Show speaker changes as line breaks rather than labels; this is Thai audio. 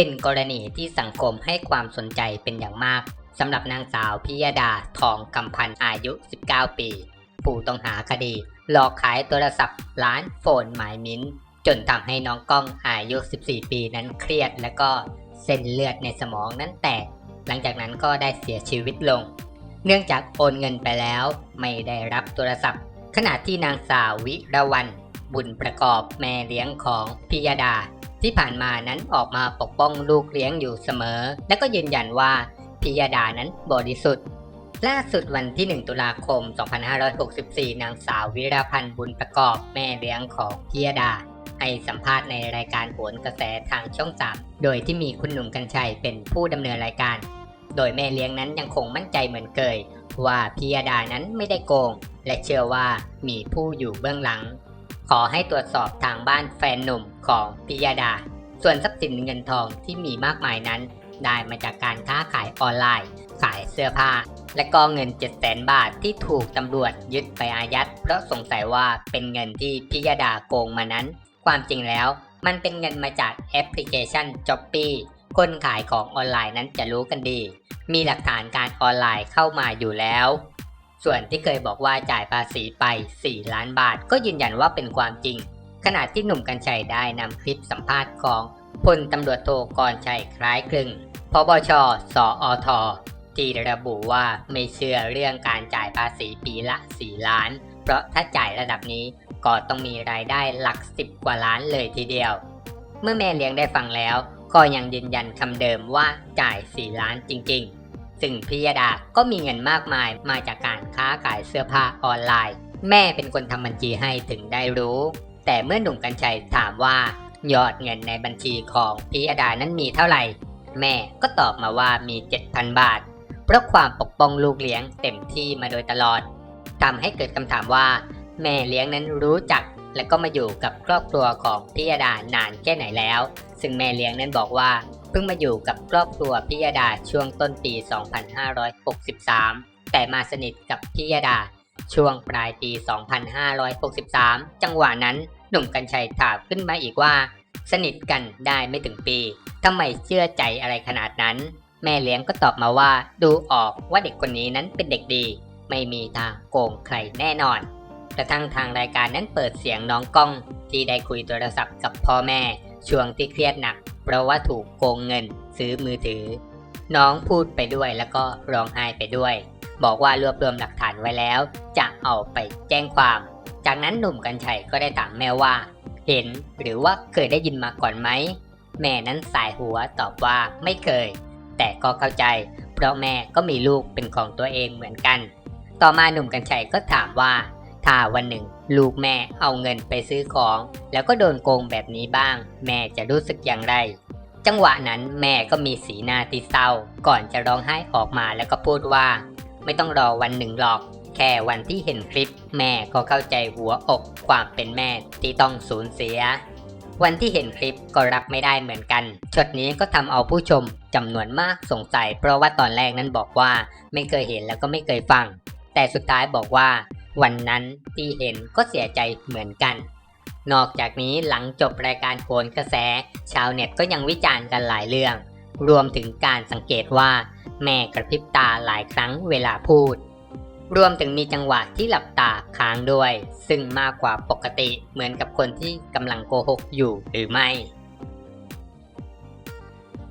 เป็นกรณีที่สังคมให้ความสนใจเป็นอย่างมากสำหรับนางสาวพิยดาทองกำพันอายุ 19 ปี ผู้ต้องหาคดี หลอกขายโทรศัพท์ร้านโฟนหมายมิ้น จนทำให้น้องก้องอายุ 14 ปีนั้นเครียด และก็เส้นเลือดในสมองนั้นแตก หลังจากนั้นก็ได้เสียชีวิตลง เนื่องจากโอนเงินไปแล้วไม่ได้รับโทรศัพท์ ขณะที่นางสาววิรวันบุญประกอบแม่เลี้ยงของพิยดา ที่ผ่านมานั้นออกมาปกป้องลูกเลี้ยงอยู่เสมอ และก็ยืนยันว่าพิยดานั้นบริสุทธิ์ ล่าสุดวันที่ 1 ตุลาคม 2564 นางสาววิรพันธ์บุญประกอบแม่เลี้ยงของพิยดา ให้สัมภาษณ์ในรายการโหนกระแสทางช่อง3โดยที่มีคุณหนุ่มกัญชัยเป็นผู้ดำเนินรายการ โดยแม่เลี้ยงนั้นยังคงมั่นใจเหมือนเคย ว่าพิยดานั้นไม่ได้โกง และเชื่อว่ามีผู้อยู่เบื้องหลัง ขอให้ตรวจสอบทางบ้านแฟนหนุ่มของพิยดา ส่วนทรัพย์สินเงินทองที่มีมากมายนั้น ได้มาจากการค้าขายออนไลน์ ขายเสื้อผ้า และก็เงิน7 0 0 0 0 บาทที่ถูกตำรวจยึดไปอายัด เพราะสงสัยว่าเป็นเงินที่พิยดาโกงมานั้น ความจริงแล้ว มันเป็นเงินมาจากแอปพลิเคชัน j o p ปี้คนขายของออนไลน์นั้นจะรู้กันดี มีหลักฐานการออนไลน์เข้ามาอยู่แล้ว ส่วนที่เคยบอกว่าจ่ายภาษีไป 4 ล้านบาทก็ยืนยันว่าเป็นความจริง ขณะที่หนุ่มกัญชัยได้นำคลิปสัมภาษณ์ของพลตำรวจโทกรชัยคล้ายคลึงพบชสออทที่ระบุว่าไม่เชื่อเรื่องการจ่ายภาษีปีละ 4 ล้าน เพราะถ้าจ่ายระดับนี้ก็ต้องมีรายได้หลัก 10 กว่าล้านเลยทีเดียว เมื่อแม่เลี้ยงได้ฟังแล้ว ก็ยังยืนยันคำเดิมว่าจ่าย 4 ล้านจริง ๆ ซึ่งพิยดาก็มีเงินมากมายมาจากการค้าขายเสื้อผ้าออนไลน์ แม่เป็นคนทำบัญชีให้ถึงได้รู้ แต่เมื่อหนุ่มกัญชัยถามว่า ยอดเงินในบัญชีของพิยดานั้นมีเท่าไหร่ แม่ก็ตอบมาว่ามี 7,000 บาท เพราะความปกป้องลูกเลี้ยงเต็มที่มาโดยตลอดทำให้เกิดคำถามว่า แม่เลี้ยงนั้นรู้จัก และก็มาอยู่กับครอบครัวของพิยดานานแค่ไหนแล้ว ซึ่งแม่เลี้ยงนั้นบอกว่า เพิ่งมาอยู่กับครอบครัวพิยดาช่วงต้นปี 2563 แต่มาสนิทกับพิยดาช่วงปลายปี 2563 จังหวะนั้นหนุ่มกัญชัยถามขึ้นมาอีกว่า สนิทกันได้ไม่ถึงปีทำไมเชื่อใจอะไรขนาดนั้น แม่เลี้ยงก็ตอบมาว่า ดูออกว่าเด็กคนนี้นั้นเป็นเด็กดี ไม่มีทางโกงใครแน่นอน กระทั่งทางรายการนั้นเปิดเสียงน้องก้อง ที่ได้คุยโทรศัพท์กับพ่อแม่ ช่วงที่เครียดหนัก เพราะว่าถูกโกงเงิน ซื้อมือถือ น้องพูดไปด้วยแล้วก็ร้องไห้ไปด้วย บอกว่ารวบรวมหลักฐานไว้แล้ว จะเอาไปแจ้งความ จากนั้นหนุ่มกัญชัยก็ได้ถามแม่ว่า เห็นหรือว่าเคยได้ยินมาก่อนไหมแม่นั้นสายหัวตอบว่าไม่เคย แต่ก็เข้าใจ เพราะแม่ก็มีลูกเป็นของตัวเองเหมือนกัน ต่อมาหนุ่มกัญชัยก็ถามว่า ถ้าวันหนึ่ง ลูกแม่เอาเงินไปซื้อของ แล้วก็โดนโกงแบบนี้บ้าง แม่จะรู้สึกอย่างไร จังหวะนั้นแม่ก็มีสีหน้าที่เศร้า ก่อนจะร้องไห้ออกมาแล้วก็พูดว่า ไม่ต้องรอวันหนึ่งหรอก แค่วันที่เห็นคลิป แม่ก็เข้าใจหัวอกความเป็นแม่ที่ต้องสูญเสียวันที่เห็นคลิปก็รับไม่ได้เหมือนกันช็อตนี้ก็ทำเอาผู้ชมจำนวนมากสงสัย เพราะว่าตอนแรกนั้นบอกว่าไม่เคยเห็นแล้วก็ไม่เคยฟัง แต่สุดท้ายบอกว่า วันนั้นที่เห็นก็เสียใจเหมือนกัน นอกจากนี้หลังจบรายการโกนกระแส ชาวเน็ตก็ยังวิจารณ์กันหลายเรื่อง รวมถึงการสังเกตว่าแม่กระพริบตาหลายครั้งเวลาพูด รวมถึงมีจังหวะที่หลับตาค้างด้วย ซึ่งมากกว่าปกติเหมือนกับคนที่กำลังโกหกอยู่หรือไม่